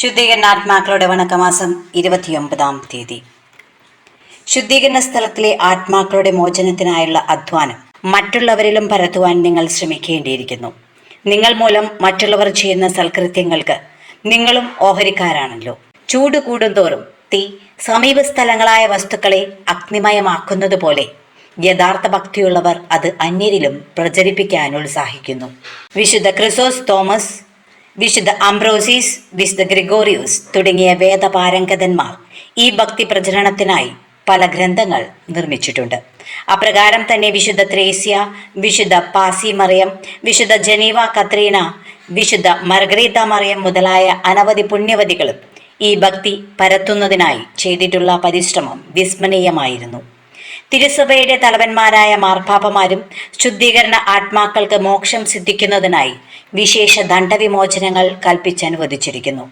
ശുദ്ധീകരണാത്മാക്കളുടെ വണക്കമാസം ഇരുപത്തിയൊമ്പതാം തീയതി. ശുദ്ധീകരണ സ്ഥലത്തിലെ ആത്മാക്കളുടെ മോചനത്തിനായുള്ള അധ്വാനം മറ്റുള്ളവരിലും പരത്തുവാൻ നിങ്ങൾ ശ്രമിക്കേണ്ടിയിരിക്കുന്നു. നിങ്ങൾ മൂലം മറ്റുള്ളവർ ചെയ്യുന്ന സൽകൃത്യങ്ങൾക്ക് നിങ്ങളും ഓഹരിക്കാരാണല്ലോ. ചൂട് കൂടുന്തോറും തീ സമീപ സ്ഥലങ്ങളായ വസ്തുക്കളെ അഗ്നിമയമാക്കുന്നത് പോലെ യഥാർത്ഥ ഭക്തിയുള്ളവർ അത് അന്യരിലും പ്രചരിപ്പിക്കാൻ ഉത്സാഹിക്കുന്നു. വിശുദ്ധ ക്രിസോസ് തോമസ് വിശുദ്ധ അംബ്രോസീസ് വിശുദ്ധ ഗ്രിഗോറിയൂസ് തുടങ്ങിയ വേദപാരംഗതന്മാർ ഈ ഭക്തി പ്രചരണത്തിനായി പല ഗ്രന്ഥങ്ങൾ നിർമ്മിച്ചിട്ടുണ്ട്. അപ്രകാരം തന്നെ വിശുദ്ധ ത്രേസ്യ വിശുദ്ധ പാസി മറിയം വിശുദ്ധ ജനീവ കത്രീന വിശുദ്ധ മർഗരീത മറിയം മുതലായ അനവധി പുണ്യവതികളും ഈ ഭക്തി പരത്തുന്നതിനായി ചെയ്തിട്ടുള്ള പരിശ്രമം വിസ്മരണീയമായിരുന്നു. തിരുസഭയുടെ തലവന്മാരായ മാർപ്പാപ്പമാരും ശുദ്ധീകരണ ആത്മാക്കൾക്ക് മോക്ഷം സിദ്ധിക്കുന്നതിനായി വിശേഷ ദണ്ഡവിമോചനങ്ങൾ കൽപ്പിച്ചനുവദിച്ചിരിക്കുന്നു.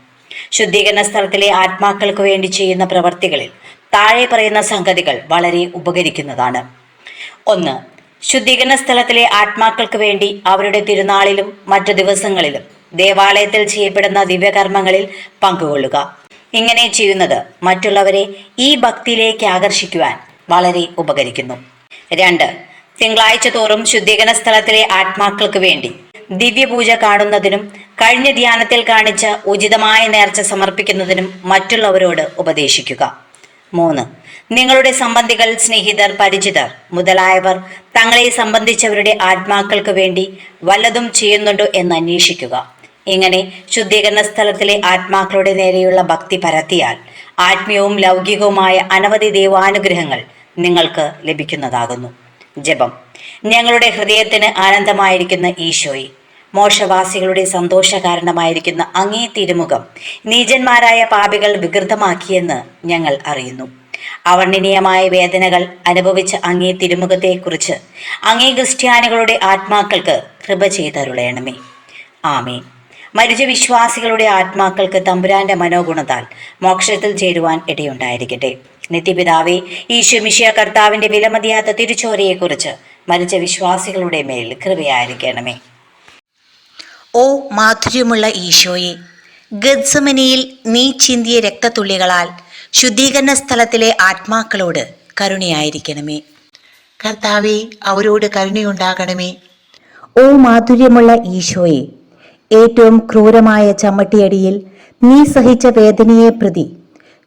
ശുദ്ധീകരണ സ്ഥലത്തിലെ ആത്മാക്കൾക്ക് വേണ്ടി ചെയ്യുന്ന പ്രവർത്തികളിൽ താഴെ പറയുന്ന സംഗതികൾ വളരെ ഉപകരിക്കുന്നതാണ്. ഒന്ന് ശുദ്ധീകരണ സ്ഥലത്തിലെ ആത്മാക്കൾക്ക് വേണ്ടി അവരുടെ തിരുനാളിലും മറ്റു ദിവസങ്ങളിലും ദേവാലയത്തിൽ ചെയ്യപ്പെടുന്ന ദിവ്യകർമ്മങ്ങളിൽ പങ്കുകൊള്ളുക. ഇങ്ങനെ ചെയ്യുന്നത് മറ്റുള്ളവരെ ഈ ഭക്തിയിലേക്ക് ആകർഷിക്കുവാൻ വളരെ ഉപകരിക്കുന്നു. രണ്ട് തിങ്കളാഴ്ച തോറും ശുദ്ധീകരണ സ്ഥലത്തിലെ ആത്മാക്കൾക്ക് വേണ്ടി ദിവ്യപൂജ കാണുന്നതിനും കഴിഞ്ഞ ധ്യാനത്തിൽ കാണിച്ച ഉചിതമായ നേർച്ച സമർപ്പിക്കുന്നതിനും മറ്റുള്ളവരോട് ഉപദേശിക്കുക. മൂന്ന് നിങ്ങളുടെ സംബന്ധികൾ സ്നേഹിതർ പരിചിതർ മുതലായവർ തങ്ങളെ സംബന്ധിച്ചവരുടെ ആത്മാക്കൾക്ക് വേണ്ടി വല്ലതും ചെയ്യുന്നുണ്ടോ എന്ന് അന്വേഷിക്കുക. ഇങ്ങനെ ശുദ്ധീകരണ സ്ഥലത്തിലെ ആത്മാക്കളുടെ നേരെയുള്ള ഭക്തി പരത്തിയാൽ ആത്മീയവും ലൗകികവുമായ അനവധി ദൈവാനുഗ്രഹങ്ങൾ നിങ്ങൾക്ക് ലഭിക്കുന്നതാകുന്നു. ജപം. ഞങ്ങളുടെ ഹൃദയത്തിന് ആനന്ദമായിരിക്കുന്ന ഈശോയെ മോശവാസികളുടെ സന്തോഷകാരണമായിരിക്കുന്ന അങ്ങേ തിരുമുഖം നീചന്മാരായ പാപികൾ വികൃതമാക്കിയെന്ന് ഞങ്ങൾ അറിയുന്നു. അവർണനീയമായ വേദനകൾ അനുഭവിച്ച അങ്ങേ തിരുമുഖത്തെക്കുറിച്ച് അങ്ങേ ക്രിസ്ത്യാനികളുടെ ആത്മാക്കൾക്ക് കൃപ ചെയ്തരുളയണമേ ആമേ മരിച്ച വിശ്വാസികളുടെ ആത്മാക്കൾക്ക് തമ്പുരാന്റെ മനോഗുണത്താൽ മോക്ഷത്തിൽ ചേരുവാൻ ഇടയുണ്ടായിരിക്കട്ടെ. നിത്യപിതാവേ ഈശ്വമിഷ്യ കർത്താവിന്റെ വിലമതിയാത്ത തിരിച്ചോരയെക്കുറിച്ച് മരിച്ച വിശ്വാസികളുടെ മേൽ കൃപയായിരിക്കണമേ. ഓ മാധുര്യമുള്ള ഈശോയെ ഗദ്സമനിയിൽ നീ ചിന്തിയ രക്തത്തുള്ളികളാൽ ശുദ്ധീകരണ സ്ഥലത്തിലെ ആത്മാക്കളോട് കരുണയായിരിക്കണമേ. കർത്താവെ അവരോട് കരുണയുണ്ടാകണമേ. ഓ മാധുര്യമുള്ള ഈശോയെ ഏറ്റവും ക്രൂരമായ ചമ്മട്ടിയടിയിൽ നീ സഹിച്ച വേദനയെ പ്രതി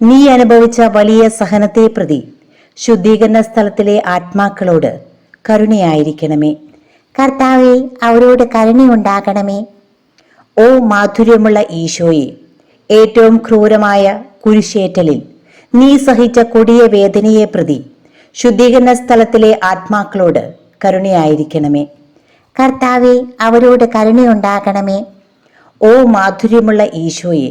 നീ അനുഭവിച്ച വലിയ സഹനത്തെ പ്രതി ശുദ്ധീകരണ സ്ഥലത്തിലെ ആത്മാക്കളോട് കരുണയായിരിക്കണമേ. കർത്താവെ അവരോട് കരുണയുണ്ടാകണമേ. ഓ മാധുര്യമുള്ള ഈശോയെ ഏറ്റവും ക്രൂരമായ കുരിശേറ്റലിൽ നീ സഹിച്ച കൊടിയ വേദനയെ പ്രതി ശുദ്ധീകരണ സ്ഥലത്തിലെ ആത്മാക്കളോട് കരുണയായിരിക്കണമേ. കർത്താവെ അവരോട് കരുണയുണ്ടാകണമേ. ഓ മാധുര്യമുള്ള ഈശോയെ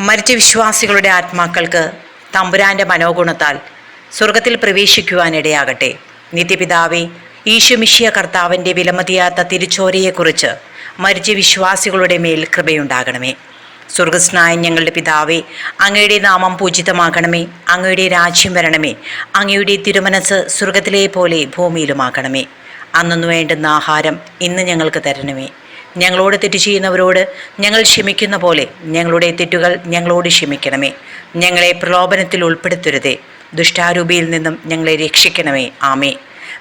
മരിച്ച വിശ്വാസികളുടെ ആത്മാക്കൾക്ക് തമ്പുരാന്റെ മനോഗുണത്താൽ സ്വർഗത്തിൽ പ്രവേശിക്കുവാനിടയാകട്ടെ. നിത്യപിതാവേ ഈശുമിഷിയ കർത്താവിന്റെ വിലമതിയാത്ത തിരിച്ചോരയെക്കുറിച്ച് മരിച്ച വിശ്വാസികളുടെ മേൽ കൃപയുണ്ടാകണമേ. സ്വർഗസ്നായ ഞങ്ങളുടെ പിതാവേ അങ്ങയുടെ നാമം പൂജിതമാകണമേ അങ്ങയുടെ രാജ്യം വരണമേ അങ്ങയുടെ തിരുമനസ് സ്വർഗത്തിലെ പോലെ ഭൂമിയിലുമാകണമേ. അന്നു വേണ്ടുന്ന ആഹാരം ഇന്ന് ഞങ്ങൾക്ക് തരണമേ. ഞങ്ങളോട് തെറ്റ് ചെയ്യുന്നവരോട് ഞങ്ങൾ ക്ഷമിക്കുന്ന പോലെ ഞങ്ങളുടെ തെറ്റുകൾ ഞങ്ങളോട് ക്ഷമിക്കണമേ. ഞങ്ങളെ പ്രലോഭനത്തിൽ ഉൾപ്പെടുത്തരുതേ. ദുഷ്ടാരൂപിയിൽ നിന്നും ഞങ്ങളെ രക്ഷിക്കണമേ. ആമേ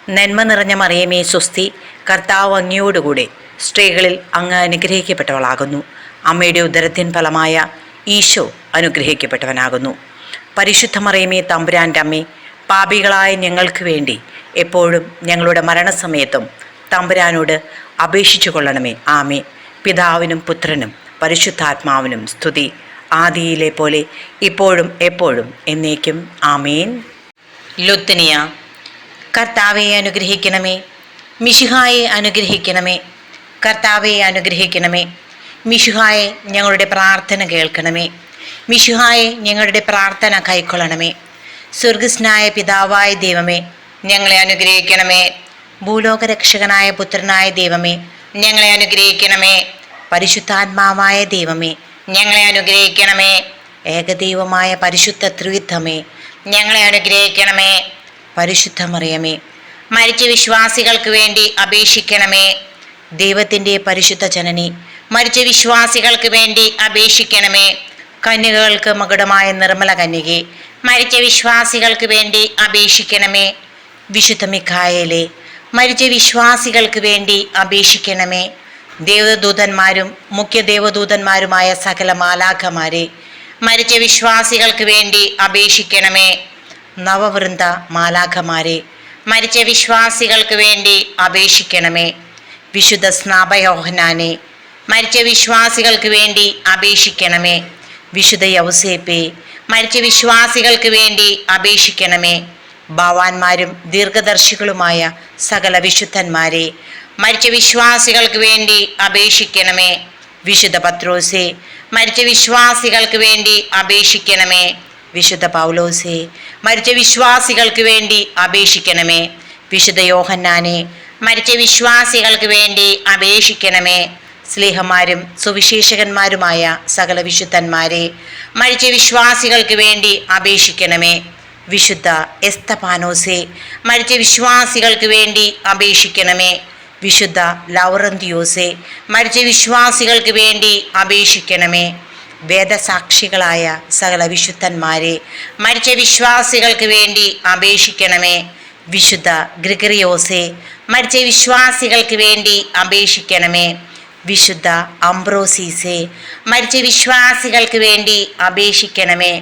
നന്മ നിറഞ്ഞ മറിയമേ സ്വസ്തി കർത്താവ് അങ്ങയോടുകൂടെ സ്ത്രീകളിൽ അങ്ങ് അനുഗ്രഹിക്കപ്പെട്ടവളാകുന്നു. അമ്മയുടെ ഉദരത്തിൻ ഫലമായ ഈശോ അനുഗ്രഹിക്കപ്പെട്ടവനാകുന്നു. പരിശുദ്ധ മറിയമേ തമ്പുരാന്റെ അമ്മേ പാപികളായ ഞങ്ങൾക്ക് വേണ്ടി എപ്പോഴും ഞങ്ങളുടെ മരണസമയത്തും തമ്പുരാനോട് അപേക്ഷിച്ചു കൊള്ളണമേ. ആമേ പിതാവിനും പുത്രനും പരിശുദ്ധാത്മാവിനും സ്തുതി. ആദിയിലെ പോലെ ഇപ്പോഴും എപ്പോഴും എന്നേക്കും. ആമേൻ. ലുത്തനിയ കർത്താവെ അനുഗ്രഹിക്കണമേ. മിഷിഹായെ അനുഗ്രഹിക്കണമേ. കർത്താവെ അനുഗ്രഹിക്കണമേ. മിഷുഹായെ ഞങ്ങളുടെ പ്രാർത്ഥന കേൾക്കണമേ. മിഷുഹായെ ഞങ്ങളുടെ പ്രാർത്ഥന കൈക്കൊള്ളണമേ. സ്വർഗസ്നായ പിതാവായ ദൈവമേ ഞങ്ങളെ അനുഗ്രഹിക്കണമേ. ഭൂലോകരക്ഷകനായ പുത്രനായ ദൈവമേ ഞങ്ങളെ അനുഗ്രഹിക്കണമേ. പരിശുദ്ധാത്മാവായ ദൈവമേ ഞങ്ങളെ അനുഗ്രഹിക്കണമേ. ഏകദൈവമായ പരിശുദ്ധ ത്രിവിധമേ ഞങ്ങളെ അനുഗ്രഹിക്കണമേ. പരിശുദ്ധമറിയമേ മരിച്ച വിശ്വാസികൾക്ക് വേണ്ടി അപേക്ഷിക്കണമേ. ദൈവത്തിന്റെ പരിശുദ്ധ ജനനി മരിച്ച വിശ്വാസികൾക്ക് വേണ്ടി അപേക്ഷിക്കണമേ. കന്യകകൾക്ക് മകുടമായ നിർമ്മല കന്യകെ മരിച്ച വിശ്വാസികൾക്ക് വേണ്ടി അപേക്ഷിക്കണമേ. വിശുദ്ധ മിഖായേലെ മരിച്ച വിശ്വാസികൾക്ക് വേണ്ടി അപേക്ഷിക്കണമേ. ദേവദൂതന്മാരും മുഖ്യ ദേവദൂതന്മാരുമായ സകല മാലാഖമാരെ മരിച്ച വിശ്വാസികൾക്ക് വേണ്ടി അപേക്ഷിക്കണമേ. നവവൃന്ദ മാലാഖമാരെ മരിച്ച വിശ്വാസികൾക്ക് വേണ്ടി അപേക്ഷിക്കണമേ. വിശുദ്ധ സ്നാപയോഹനാനെ മരിച്ച വിശ്വാസികൾക്ക് വേണ്ടി അപേക്ഷിക്കണമേ. വിശുദ്ധ യൗസേപ്പെ മരിച്ച വിശ്വാസികൾക്ക് വേണ്ടി അപേക്ഷിക്കണമേ. ഭാവാന്മാരും ദീർഘദർശികളുമായ സകല വിശുദ്ധന്മാരെ മരിച്ച വിശ്വാസികൾക്ക് വേണ്ടി അപേക്ഷിക്കണമേ. വിശുദ്ധ പത്രോസെ മരിച്ച വിശ്വാസികൾക്ക് വേണ്ടി അപേക്ഷിക്കണമേ. വിശുദ്ധ പൗലോസെ മരിച്ച വിശ്വാസികൾക്ക് വേണ്ടി അപേക്ഷിക്കണമേ. വിശുദ്ധ യോഹന്നാനെ മരിച്ച വിശ്വാസികൾക്ക് വേണ്ടി അപേക്ഷിക്കണമേ. സ്നേഹന്മാരും സുവിശേഷകന്മാരുമായ സകല വിശുദ്ധന്മാരെ മരിച്ച വിശ്വാസികൾക്ക് വേണ്ടി അപേക്ഷിക്കണമേ. വിശുദ്ധ എസ്തപാനോസെ മരിച്ച വിശ്വാസികൾക്ക് വേണ്ടി അപേക്ഷിക്കണമേ. വിശുദ്ധ ലൗറന്തിയോസെ മരിച്ച വിശ്വാസികൾക്ക് വേണ്ടി അപേക്ഷിക്കണമേ. വേദസാക്ഷികളായ സകല വിശുദ്ധന്മാരെ മരിച്ച വിശ്വാസികൾക്ക് വേണ്ടി അപേക്ഷിക്കണമേ. വിശുദ്ധ ഗ്രിഗറിയോസെ മരിച്ച വിശ്വാസികൾക്ക് വേണ്ടി അപേക്ഷിക്കണമേ. വിശുദ്ധ അംബ്രോസീസെ മരിച്ച വിശ്വാസികൾക്ക് വേണ്ടി അപേക്ഷിക്കണമേ.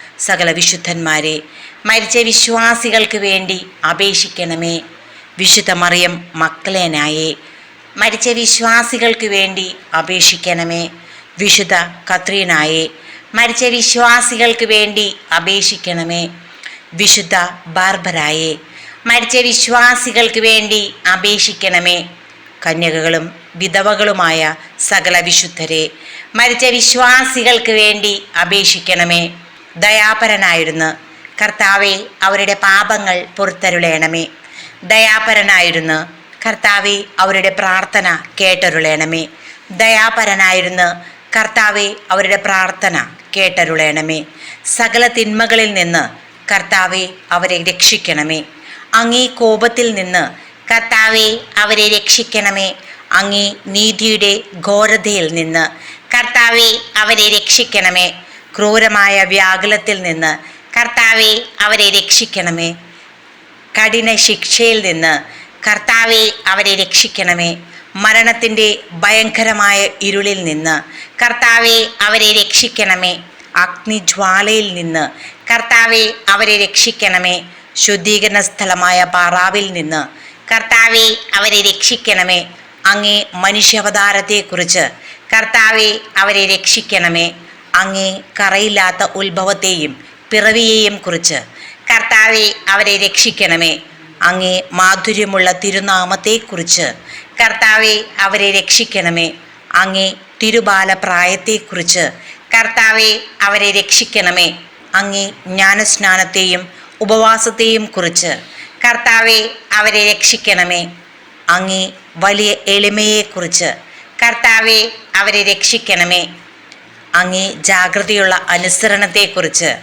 സകല വിശുദ്ധന്മാരെ മരിച്ച വിശ്വാസികൾക്ക് വേണ്ടി അപേക്ഷിക്കണമേ. വിശുദ്ധ മറിയം മക്കളേനായെ മരിച്ച വിശ്വാസികൾക്ക് വേണ്ടി അപേക്ഷിക്കണമേ. വിശുദ്ധ കത്രീനായെ മരിച്ച വിശ്വാസികൾക്ക് വേണ്ടി അപേക്ഷിക്കണമേ. വിശുദ്ധ ബാർബരായെ മരിച്ച വിശ്വാസികൾക്ക് വേണ്ടി അപേക്ഷിക്കണമേ. കന്യകകളും വിധവകളുമായ സകല വിശുദ്ധരെ മരിച്ച വിശ്വാസികൾക്ക് വേണ്ടി അപേക്ഷിക്കണമേ. ദയാപരനായിരുന്നു. കർത്താവെ അവരുടെ പാപങ്ങൾ പുറത്തരുളേണമേ. ദയാപരനായിരുന്നു. കർത്താവെ അവരുടെ പ്രാർത്ഥന കേട്ടരുളേണമേ. ദയാപരനായിരുന്നു. കർത്താവെ അവരുടെ പ്രാർത്ഥന കേട്ടരുളേണമേ. സകല തിന്മകളിൽ നിന്ന് കർത്താവെ അവരെ രക്ഷിക്കണമേ. അങ്ങേ കോപത്തിൽ നിന്ന് കർത്താവെ അവരെ രക്ഷിക്കണമേ. അങ്ങേ നീതിയുടെ ഘോരതയിൽ നിന്ന് കർത്താവെ അവരെ രക്ഷിക്കണമേ. ക്രൂരമായ വ്യാകുലത്തിൽ നിന്ന് കർത്താവെ അവരെ രക്ഷിക്കണമേ. കഠിന ശിക്ഷയിൽ നിന്ന് കർത്താവെ അവരെ രക്ഷിക്കണമേ. മരണത്തിന്റെ ഭയങ്കരമായ ഇരുളിൽ നിന്ന് കർത്താവെ അവരെ രക്ഷിക്കണമേ. അഗ്നിജ്വാലയിൽ നിന്ന് കർത്താവെ അവരെ രക്ഷിക്കണമേ. ശുദ്ധീകരണ സ്ഥലമായ പാറാവിൽ നിന്ന് കർത്താവെ അവരെ രക്ഷിക്കണമേ. അങ്ങേ മനുഷ്യാവതാരത്തെക്കുറിച്ച് കർത്താവെ അവരെ രക്ഷിക്കണമേ. അങ്ങേ കറയില്ലാത്ത ഉത്ഭവത്തെയും പിറവിയെയും കുറിച്ച്. കർത്താവെ അവരെ രക്ഷിക്കണമേ. അങ്ങേ മാധുര്യമുള്ള തിരുനാമത്തെക്കുറിച്ച്. കർത്താവെ അവരെ രക്ഷിക്കണമേ. അങ്ങേ തിരുബാല പ്രായത്തെക്കുറിച്ച് കർത്താവെ അവരെ രക്ഷിക്കണമേ. അങ്ങേ ജ്ഞാനസ്നാനത്തെയും ഉപവാസത്തെയും കുറിച്ച്. കർത്താവെ അവരെ രക്ഷിക്കണമേ. അങ്ങേ വലിയ എളിമയെക്കുറിച്ച്. കർത്താവെ അവരെ രക്ഷിക്കണമേ. അങ്ങേ ജാഗ്രതയുള്ള അനുസരണത്തെക്കുറിച്ച്.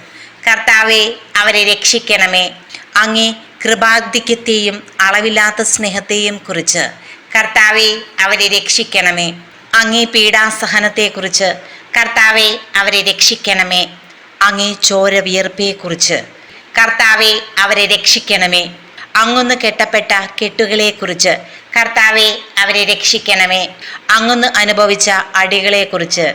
കർത്താവെ അവരെ രക്ഷിക്കണമേ. അങ്ങേ കൃപാധിക്യത്തെയും അളവില്ലാത്ത സ്നേഹത്തെയും കുറിച്ച്. കർത്താവെ അവരെ രക്ഷിക്കണമേ. അങ്ങേ പീഡാസഹനത്തെക്കുറിച്ച്. കർത്താവെ അവരെ രക്ഷിക്കണമേ. അങ്ങേ ചോര വിയർപ്പയെക്കുറിച്ച് കർത്താവെ അവരെ രക്ഷിക്കണമേ. അങ്ങൊന്ന് കെട്ടപ്പെട്ട കെട്ടുകളെക്കുറിച്ച്. കർത്താവെ അവരെ രക്ഷിക്കണമേ. അങ്ങൊന്ന് അനുഭവിച്ച അടികളെക്കുറിച്ച്.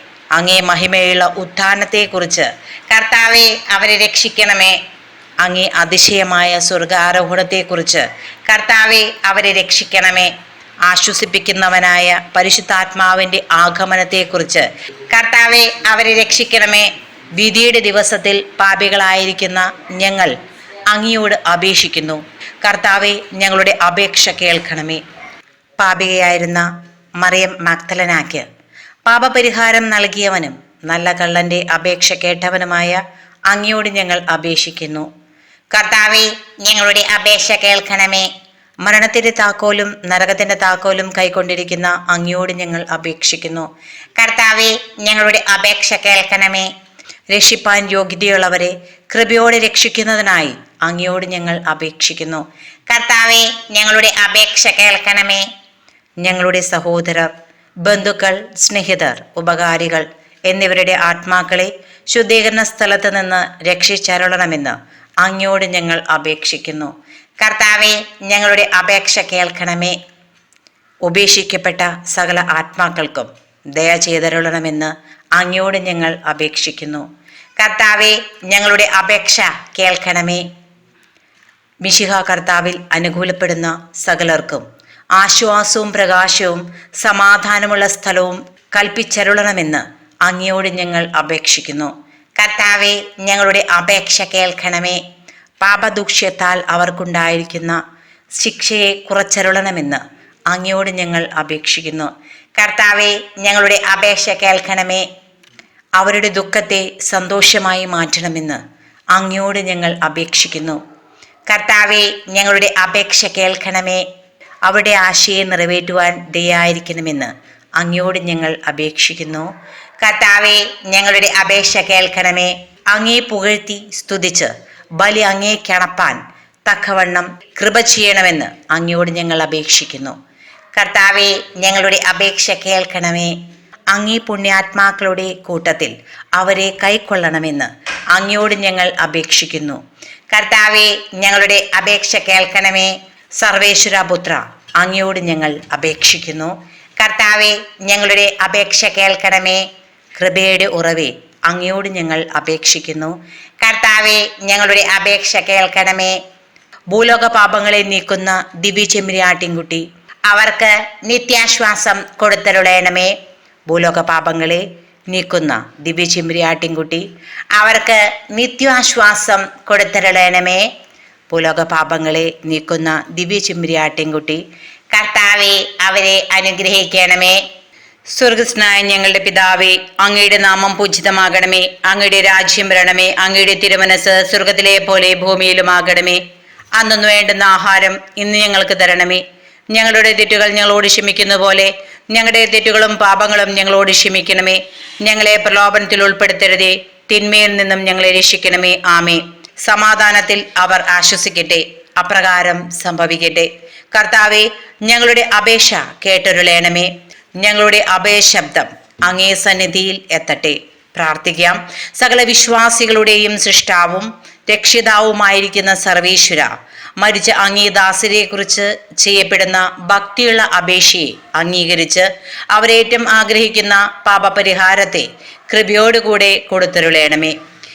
അങ്ങേ മഹിമയുള്ള ഉത്ഥാനത്തെക്കുറിച്ച്. കർത്താവെ അവരെ രക്ഷിക്കണമേ. അങ്ങേ അതിശയമായ സ്വർഗാരോഹണത്തെക്കുറിച്ച്. കർത്താവെ അവരെ രക്ഷിക്കണമേ. ആശ്വസിപ്പിക്കുന്നവനായ പരിശുദ്ധാത്മാവിന്റെ ആഗമനത്തെക്കുറിച്ച്. കർത്താവെ അവരെ രക്ഷിക്കണമേ. വിധിയുടെ ദിവസത്തിൽ പാപികളായിരിക്കുന്ന ഞങ്ങൾ അങ്ങയോട് അപേക്ഷിക്കുന്നു. കർത്താവെ ഞങ്ങളുടെ അപേക്ഷ കേൾക്കണമേ. പാപികയായിരുന്ന മറിയം മക്തലനാക്ക് പാപപരിഹാരം നൽകിയവനും നല്ല കള്ളന്റെ അപേക്ഷ കേട്ടവനുമായ അങ്ങയോട് ഞങ്ങൾ അപേക്ഷിക്കുന്നു. കർത്താവെ ഞങ്ങളുടെ അപേക്ഷ കേൾക്കണമേ. മരണത്തിന്റെ താക്കോലും നരകത്തിന്റെ താക്കോലും കൈക്കൊണ്ടിരിക്കുന്ന അങ്ങയോട് ഞങ്ങൾ അപേക്ഷിക്കുന്നു. കർത്താവെ ഞങ്ങളുടെ അപേക്ഷ കേൾക്കണമേ. രക്ഷിപ്പാൻ യോഗ്യതയുള്ളവരെ കൃപയോടെ രക്ഷിക്കുന്നതിനായി അങ്ങയോട് ഞങ്ങൾ അപേക്ഷിക്കുന്നു. കർത്താവെ ഞങ്ങളുടെ അപേക്ഷ കേൾക്കണമേ. ഞങ്ങളുടെ സഹോദരർ ബന്ധുക്കൾ സ്നേഹിതർ ഉപകാരികൾ എന്നിവരുടെ ആത്മാക്കളെ ശുദ്ധീകരണ സ്ഥലത്ത് നിന്ന് രക്ഷിച്ചരുളണമെന്ന് അങ്ങയോട് ഞങ്ങൾ അപേക്ഷിക്കുന്നു. കർത്താവെ ഞങ്ങളുടെ അപേക്ഷ കേൾക്കണമേ. ഉപേക്ഷിക്കപ്പെട്ട സകല ആത്മാക്കൾക്കും ദയ ചെയ്തരുളണമെന്ന് അങ്ങയോട് ഞങ്ങൾ അപേക്ഷിക്കുന്നു. കർത്താവെ ഞങ്ങളുടെ അപേക്ഷ കേൾക്കണമേ. മിശിഹ കർത്താവിൽ അനുകൂലപ്പെടുന്ന സകലർക്കും ആശ്വാസവും പ്രകാശവും സമാധാനമുള്ള സ്ഥലവും കൽപ്പിച്ചരുളണമെന്ന് അങ്ങയോട് ഞങ്ങൾ അപേക്ഷിക്കുന്നു. കർത്താവെ ഞങ്ങളുടെ അപേക്ഷ കേൾക്കണമേ. പാപദൂക്ഷ്യത്താൽ അവർക്കുണ്ടായിരിക്കുന്ന ശിക്ഷയെ കുറച്ചരുളണമെന്ന് അങ്ങയോട് ഞങ്ങൾ അപേക്ഷിക്കുന്നു. കർത്താവെ ഞങ്ങളുടെ അപേക്ഷ കേൾക്കണമേ. അവരുടെ ദുഃഖത്തെ സന്തോഷമായി മാറ്റണമെന്ന് അങ്ങയോട് ഞങ്ങൾ അപേക്ഷിക്കുന്നു. കർത്താവെ ഞങ്ങളുടെ അപേക്ഷ കേൾക്കണമേ. അവരുടെ ആശയെ നിറവേറ്റുവാൻ ദയായിരിക്കണമെന്ന് അങ്ങയോട് ഞങ്ങൾ അപേക്ഷിക്കുന്നു. കർത്താവെ ഞങ്ങളുടെ അപേക്ഷ കേൾക്കണമേ. അങ്ങേ പുകഴ്ത്തി സ്തുതിച്ച് ബലി അങ്ങേ കിണപ്പാൻ തക്കവണ്ണം കൃപ ചെയ്യണമെന്ന് അങ്ങയോട് ഞങ്ങൾ അപേക്ഷിക്കുന്നു. കർത്താവെ ഞങ്ങളുടെ അപേക്ഷ കേൾക്കണമേ. അങ്ങേ പുണ്യാത്മാക്കളുടെ കൂട്ടത്തിൽ അവരെ കൈക്കൊള്ളണമെന്ന് അങ്ങയോട് ഞങ്ങൾ അപേക്ഷിക്കുന്നു. കർത്താവെ ഞങ്ങളുടെ അപേക്ഷ കേൾക്കണമേ. സർവേശ്വരപുത്ര അങ്ങയോട് ഞങ്ങൾ അപേക്ഷിക്കുന്നു. കർത്താവെ ഞങ്ങളുടെ അപേക്ഷ കേൾക്കണമേ. കൃപയുടെ ഉറവേ അങ്ങയോട് ഞങ്ങൾ അപേക്ഷിക്കുന്നു. കർത്താവെ ഞങ്ങളുടെ അപേക്ഷ കേൾക്കണമേ. ഭൂലോക പാപങ്ങളെ നീക്കുന്ന ദിവ്യ ചെമ്മിരിയാട്ടിൻകുട്ടി അവർക്ക് നിത്യാശ്വാസം കൊടുത്തരുളയണമേ ഭൂലോക പാപങ്ങളെ നീക്കുന്ന ദിവ്യ ചെമ്മിരിയാട്ടിൻകുട്ടി അവർക്ക് നിത്യാശ്വാസം കൊടുത്തരുളയണമേ ഭൂലോക പാപങ്ങളെ നീക്കുന്ന ദിവ്യ ചെമ്മിരിയാട്ടിൻകുട്ടി കർത്താവെ അവരെ അനുഗ്രഹിക്കണമേ. സ്വർഗസ്നായ ഞങ്ങളുടെ പിതാവേ അങ്ങയുടെ നാമം പൂജിതമാകണമേ. അങ്ങയുടെ രാജ്യം വരണമേ. അങ്ങയുടെ തിരുമനസ് സ്വർഗത്തിലെ പോലെ ഭൂമിയിലുമാകണമേ. അന്നൊന്നു വേണ്ടുന്ന ആഹാരം ഇന്ന് ഞങ്ങൾക്ക് തരണമേ. ഞങ്ങളുടെ തെറ്റുകൾ ഞങ്ങളോട് ക്ഷമിക്കുന്ന പോലെ ഞങ്ങളുടെ തെറ്റുകളും പാപങ്ങളും ഞങ്ങളോട് ക്ഷമിക്കണമേ. ഞങ്ങളെ പ്രലോഭനത്തിൽ ഉൾപ്പെടുത്തരുതേ. തിന്മയിൽ നിന്നും ഞങ്ങളെ രക്ഷിക്കണമേ. ആമേ സമാധാനത്തിൽ അവർ ആശ്വസിക്കട്ടെ. അപ്രകാരം സംഭവിക്കട്ടെ. കർത്താവെ ഞങ്ങളുടെ അപേക്ഷ കേട്ടൊരുളയണമേ ഞങ്ങളുടെ അഭയശബ്ദം അങ്ങേ സന്നിധിയിൽ എത്തട്ടെ. പ്രാർത്ഥിക്കാം. സകല വിശ്വാസികളുടെയും സൃഷ്ടാവും രക്ഷിതാവുമായിരിക്കുന്ന സർവേശ്വര മരിച്ച അങ്ങേ ദാസരെ കുറിച്ച് ചെയ്യപ്പെടുന്ന ഭക്തിയുള്ള അപേക്ഷയെ അംഗീകരിച്ച് അവരേറ്റം ആഗ്രഹിക്കുന്ന പാപപരിഹാരത്തെ കൃപയോടുകൂടെ കൊടുത്തരുളയണമേ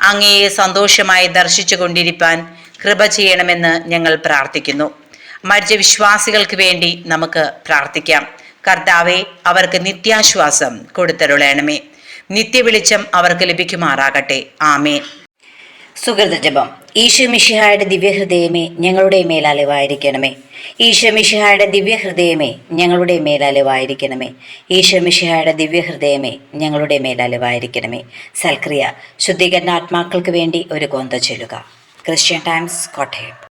അങ്ങയെ സന്തോഷമായി ദർശിച്ചു കൊണ്ടിരിപ്പാൻ കൃപ ചെയ്യണമെന്ന് ഞങ്ങൾ പ്രാർത്ഥിക്കുന്നു. മരിച്ച വിശ്വാസികൾക്ക് വേണ്ടി നമുക്ക് പ്രാർത്ഥിക്കാം. കർത്താവെ അവർക്ക് നിത്യാശ്വാസം കൊടുത്തരുളയണമേ നിത്യവെളിച്ചം അവർക്ക് ലഭിക്കുമാറാകട്ടെ. ആമേ സുഹൃത ജപം. ഈശോ മിഷിഹായുടെ ദിവ്യഹൃദയമേ ഞങ്ങളുടെ മേലലിവായിരിക്കണമേ ഈശോ മിഷിഹായുടെ ദിവ്യഹൃദയമേ ഞങ്ങളുടെ മേലലിവായിരിക്കണമേ ഈശോ മിഷിഹായുടെ ദിവ്യഹൃദയമേ ഞങ്ങളുടെ മേലലിവായിരിക്കണമേ സൽക്രിയ ശുദ്ധീകരണ ആത്മാക്കൾക്ക് വേണ്ടി ഒരു കൊന്ത ചൊല്ലുക. Christian Times Kottayam.